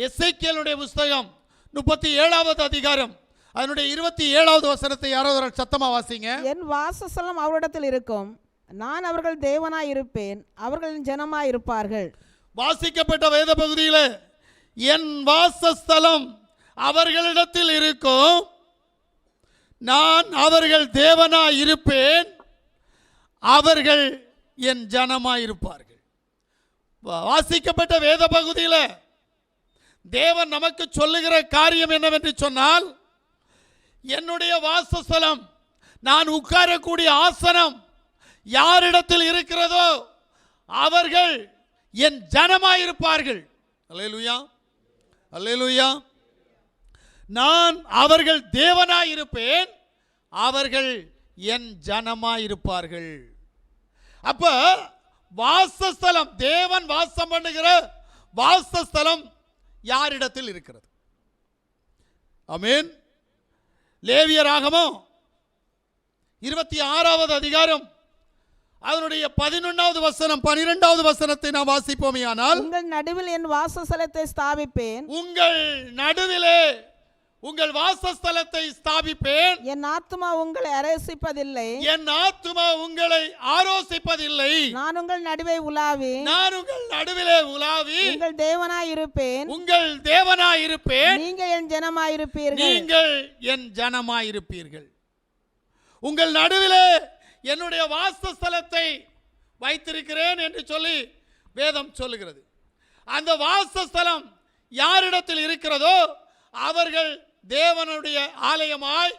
எஸ்ஐக்கியலுடைய புஸ்தகம் முப்பத்தி ஏழாவது அதிகாரம். அதனுடைய இருபத்தி ஏழாவது வசனத்தை யாராவது ஒரு சத்தமா வாசிங்க. என் வாசஸ்தலம் அவரிடத்தில் இருக்கும். நான் அவர்கள் தேவனாய் இருப்பேன். அவர்களின் ஜனமாய் இருப்பார்கள். வாசிக்கப்பட்ட வேத பகுதியில் என் வாசஸ்தலம் அவர்களிடத்தில் இருக்கும். நான் அவர்கள் தேவனாய் இருப்பேன். அவர்கள் என் ஜனமாய் இருப்பார்கள். வாசிக்கப்பட்ட வேத பகுதியில் தேவன் நமக்கு சொல்லுகிற காரியம் என்னவென்று சொன்னால் என்னுடைய வாசஸ்தலம் நான் உட்காரக்கூடிய ஆசனம் யாரிடத்தில் இருக்கிறதோ அவர்கள் என் ஜனமாயிருப்பார்கள். அல்லேலூயா அல்லேலூயா. நான் அவர்கள் தேவனாயிருப்பேன் அவர்கள் என் ஜனமாயிருப்பார்கள். அப்ப வாசஸ்தலம் தேவன் வாசம் பண்ணுகிற வாசஸ்தலம் யாரிடத்தில் இருக்கிறது? ஆமென். லேவியராகமம் இருபத்தி ஆறாவது அதிகாரம். அதனுடைய பதினொன்றாவது வசனம் பனிரெண்டாவது வசனத்தை நாம் வாசிப்போமே ஆனால் உங்கள் நடுவில் என் வாசஸ்தலத்தை ஸ்தாபிப்பேன். உங்கள் நடுவிலே உங்கள் வாசஸ்தலத்தை ஸ்தாபிப்பேன். என் ஆத்துமா உங்களை அரசிப்பதில்லை. என் ஆத்துமா உங்களை ஆரோசிப்பதில்லை. நான் உங்கள் நடுவே உலாவி. நான் உங்கள் நடுவிலே உலாவி. உங்கள் தேவனாய் இருப்பேன். உங்கள் தேவனாயிருப்பேன் நீங்கள் என் ஜனமாய் இருப்பீர்கள். நீங்கள் என் ஜனமாயிருப்பீர்கள் உங்கள் நடுவிலே என்னுடைய வாசஸ்தலத்தை வைத்திருக்கிறேன் என்று சொல்லி வேதம் சொல்லுகிறது. அந்த வாசஸ்தலம் யாரிடத்தில் இருக்கிறதோ அவர்கள் தேவனுடைய ஆலயமாய்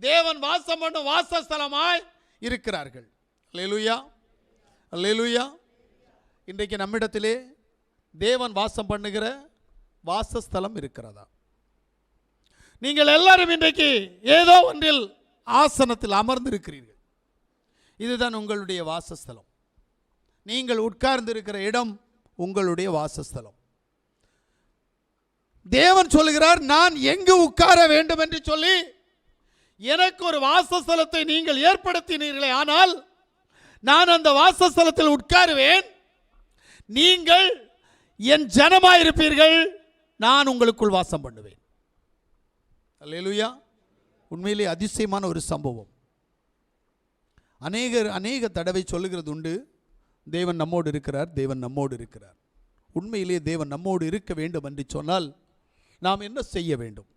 தேவன் வாசம் பண்ணும் வாசஸ்தலமாய் இருக்கிறார்கள். லெலுயா லெலுயா இன்றைக்கு நம்மிடத்திலே தேவன் வாசம் பண்ணுகிற வாசஸ்தலம் இருக்கிறதா? நீங்கள் எல்லாரும் இன்றைக்கு ஏதோ ஒன்றில் ஆசனத்தில் அமர்ந்திருக்கிறீர்கள். இதுதான் உங்களுடைய வாசஸ்தலம். நீங்கள் உட்கார்ந்திருக்கிற இடம் உங்களுடைய வாசஸ்தலம். தேவன் சொல்லுகிறார் நான் எங்கு உட்கார வேண்டும்? என்று சொல்லி எனக்கு ஒரு வாசஸ்தலத்தை நீங்கள் ஏற்படுத்தினீர்களே ஆனால் நான் அந்த வாசஸ்தலத்தில் உட்காருவேன். நீங்கள் என் ஜனமாயிருப்பீர்கள் நான் உங்களுக்குள் வாசம் பண்ணுவேன். அல்லேலூயா. உண்மையிலே அதிசயமான ஒரு சம்பவம். அநேகர் அநேக தடவை சொல்லுகிறது உண்டு தேவன் நம்மோடு இருக்கிறார் தேவன் நம்மோடு இருக்கிறார். உண்மையிலே தேவன் நம்மோடு இருக்க வேண்டும் என்று சொன்னால் நாம் என்ன செய்ய வேண்டும்?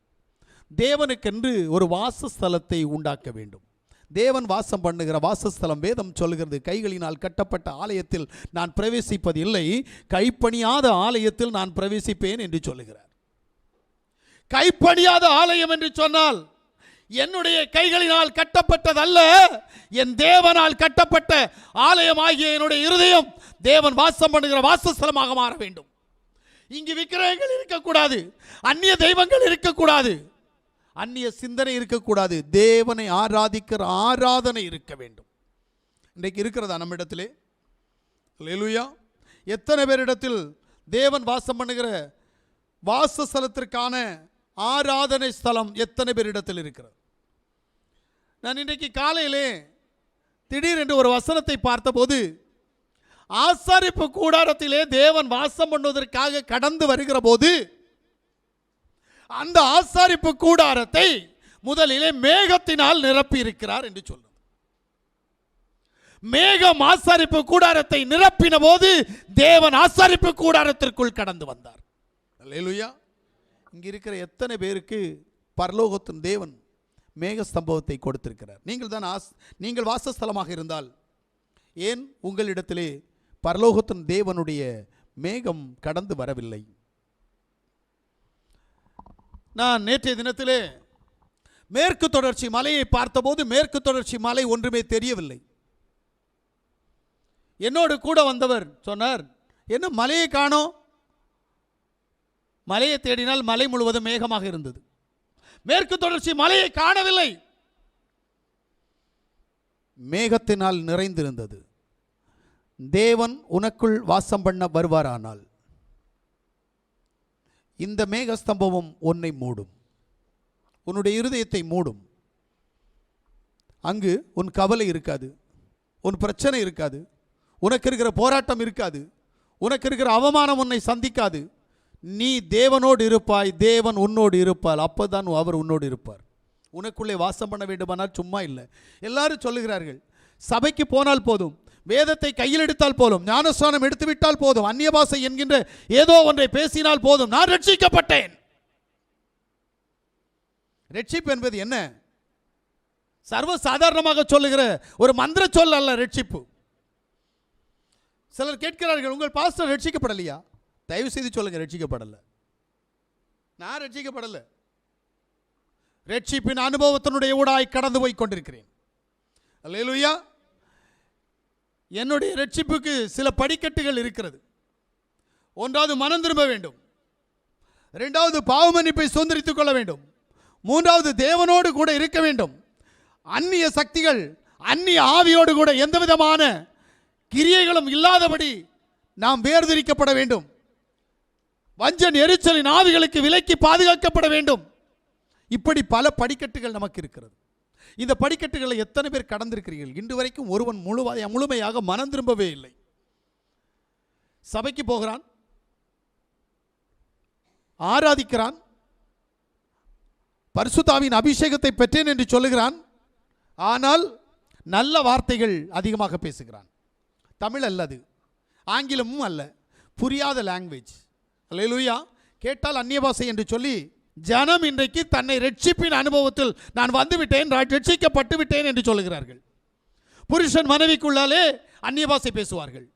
தேவனுக்கென்று ஒரு வாசஸ்தலத்தை உண்டாக்க வேண்டும். தேவன் வாசம் பண்ணுகிற வாசஸ்தலம் வேதம் சொல்கிறது கைகளினால் கட்டப்பட்ட ஆலயத்தில் நான் பிரவேசிப்பதில்லை கைப்பணியாத ஆலயத்தில் நான் பிரவேசிப்பேன் என்று சொல்லுகிறார். கைப்பணியாத ஆலயம் என்று சொன்னால் என்னுடைய கைகளினால் கட்டப்பட்டதல்ல என் தேவனால் கட்டப்பட்ட ஆலயமாகிய என்னுடைய இருதயம் தேவன் வாசம் பண்ணுகிற வாசஸ்தலமாக மாற வேண்டும். இங்கு விக்கிரகங்கள் இருக்கக்கூடாது அந்நிய தெய்வங்கள் இருக்கக்கூடாது அந்நிய சிந்தனை இருக்கக்கூடாது தேவனை ஆராதிக்கிற ஆராதனை இருக்க வேண்டும். இன்றைக்கு இருக்கிறதா நம்மிடத்திலே? லெலுயா எத்தனை பேரிடத்தில் தேவன் வாசம் பண்ணுகிற வாசஸ்தலத்திற்கான ஆராதனை ஸ்தலம் எத்தனை பேரிடத்தில் இருக்கிறது? நான் இன்றைக்கு காலையிலே திடீரென்று ஒரு வசனத்தை பார்த்தபோது ஆசாரிப்பு கூடாரத்திலே தேவன் வாசம் பண்ணுவதற்காக கடந்து வருகிற போது அந்த ஆசாரிப்பு கூடாரத்தை முதலிலே மேகத்தினால் நிரப்பி இருக்கிறார் என்று சொல்லும். மேகம் ஆசாரிப்பு கூடாரத்தை நிரப்பின போது தேவன் ஆசாரிப்பு கூடாரத்திற்குள் கடந்து வந்தார். அல்லேலூயா. இங்க இருக்கிற எத்தனை பேருக்கு பரலோகத்தின் தேவன் மேக ஸ்தம்பவத்தை கொடுத்திருக்கிறார். நீங்கள் தான் ஆஸ் நீங்கள் வாசஸ்தலமாக இருந்தால் ஏன் உங்களிடத்திலே பரலோகத்தின் தேவனுடைய மேகம் கடந்து வரவில்லை. நான் நேற்றைய தினத்திலே மேற்கு தொடர்ச்சி மலையை பார்த்தபோது மேற்கு தொடர்ச்சி மலை ஒன்றுமே தெரியவில்லை. என்னோடு கூட வந்தவர் சொன்னார் என்ன மலையை காணோம்? மலையை தேடினால் மலை முழுவதும் மேகமாக இருந்தது. மேற்கு தொடர்ச்சி மலையை காணவில்லை. மேகத்தினால் நிறைந்திருந்தது. தேவன் உனக்குள் வாசம் பண்ண வருவாரானால் இந்த மேகஸ்தம்பமும் உன்னை மூடும். உன்னுடைய இருதயத்தை மூடும். அங்கு உன் கவலை இருக்காது. உன் பிரச்சனை இருக்காது. உனக்கு இருக்கிற போராட்டம் இருக்காது. உனக்கு இருக்கிற அவமானம் உன்னை சந்திக்காது. நீ தேவனோடு இருப்பாய். தேவன் உன்னோடு இருப்பார். அப்போதான் அவர் உன்னோடு இருப்பார். உனக்குள்ளே வாசம் பண்ண வேண்டுமானால் சும்மா இல்லை. எல்லாரும் சொல்லுகிறார்கள் சபைக்கு போனால் போதும். வேதத்தை கையில் எடுத்தால் போதும் ஞானஸ்தானம் எடுத்துவிட்டால் போதும் அந்நிய பாசை என்கின்ற ஏதோ ஒன்றை பேசினால் போதும் நான் ரட்சிக்கப்பட்டேன். ரட்சிப்பு என்பது என்ன? சர்வ சாதாரணமாக சொல்லுகிற ஒரு மந்திர சொல் அல்ல ரட்சிப்பு. சிலர் கேட்கிறார்கள் உங்கள் பாஸ்டர் ரட்சிக்கப்படலையா? தயவு செய்து சொல்லுங்க ரட்சிக்கப்படலை. நான் ரட்சிக்கப்படலை. ரட்சிப்பின் அனுபவத்தினுடைய ஊடாய் கடந்து போய் கொண்டிருக்கிறேன். அல்லையா என்னுடைய ரட்சிப்புக்கு சில படிக்கட்டுகள் இருக்கிறது. ஒன்றாவது மனம் திரும்ப வேண்டும். ரெண்டாவது பாவமன்னிப்பை சுதந்திரித்துக் கொள்ள வேண்டும். மூன்றாவது தேவனோடு கூட இருக்க வேண்டும். அந்நிய சக்திகள் அந்நிய ஆவியோடு கூட எந்த விதமான கிரியைகளும் இல்லாதபடி நாம் வேர்திரிக்கப்பட வேண்டும். வஞ்சன் எரிச்சலின் ஆவிகளுக்கு விலக்கி பாதுகாக்கப்பட வேண்டும். இப்படி பல படிக்கட்டுகள் நமக்கு இருக்கிறது. இந்த படிக்கட்டுகளை எத்தனை பேர் கடந்திருக்கிறீர்கள்? இன்று வரைக்கும் ஒருவன் முழுவாய முழுமையாக மனம் திரும்பவே இல்லை. சபைக்கு போகிறான். ஆராதிக்கிறான். பரிசுத்தாவின் அபிஷேகத்தை பெற்றேன் என்று சொல்லுகிறான். ஆனால் நல்ல வார்த்தைகள் அதிகமாக பேசுகிறான். தமிழ் அல்லது ஆங்கிலமும் அல்ல. புரியாத லாங்குவேஜ் அல்லேலூயா கேட்டால் அந்நிய பாஷை என்று சொல்லி ஜனம் இன்றைக்கு தன்னை ரட்சிப்பின் அனுபவத்தில் நான் வந்துவிட்டேன் ரட்சிக்கப்பட்டு விட்டேன் என்று சொல்லுகிறார்கள். புருஷன் மனைவிக்குள்ளாலே அந்நிய பாஷை பேசுவார்கள்.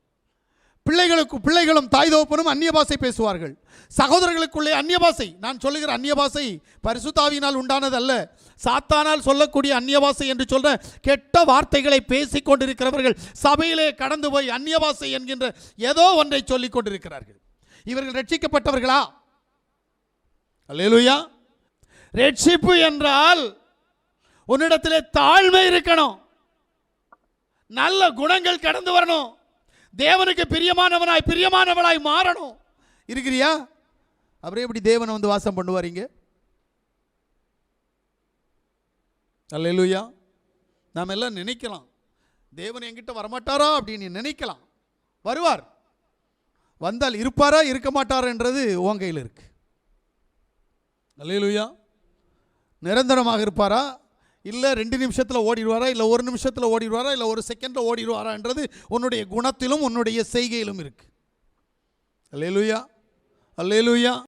பிள்ளைகளுக்கு பிள்ளைகளும் தாய் தோப்பனும் அந்நிய பாஷை பேசுவார்கள். சகோதரர்களுக்குள்ளே அந்நிய பாஷை நான் சொல்லுகிற அந்நிய பாஷை பரிசுத்தாவினால் உண்டானதல்ல. சாத்தானால் சொல்லக்கூடிய அந்நிய பாஷை என்று சொல்ற கெட்ட வார்த்தைகளை பேசிக் கொண்டிருக்கிறவர்கள் சபையிலே கடந்து போய் அந்நிய பாஷை என்கின்ற ஏதோ ஒன்றை சொல்லிக் கொண்டிருக்கிறார்கள். இவர்கள் ரட்சிக்கப்பட்டவர்களா? அல்லேலூயா ரட்சிப்பு என்றால் உன்னிடத்திலே தாழ்மை இருக்கணும். நல்ல குணங்கள் கடந்து வரணும். தேவனுக்கு பிரியமானவனாய் பிரியமானவளாய் மாறணும். இருக்கிறியா? அப்புறம் எப்படி தேவனை வந்து வாசம் பண்ணுவாரீங்க அல்லேலூயா நாம் எல்லாம் நினைக்கலாம். தேவன் என்கிட்ட வரமாட்டாரா அப்படின்னு நினைக்கலாம். வருவார். வந்தால் இருப்பாரா இருக்க மாட்டாரான்றது உன் கையில் இருக்கு. அல்லேலூயா. நிரந்தரமாக இருப்பாரா? இல்லை ரெண்டு நிமிஷத்தில் ஓடிடுவாரா? இல்லை ஒரு நிமிஷத்தில் ஓடிடுவாரா? இல்லை ஒரு செகண்டில் ஓடிடுவாரான்றது உன்னுடைய குணத்திலும் உன்னுடைய செய்கையிலும் இருக்குது அல்லேலூயா. அல்லேலூயா.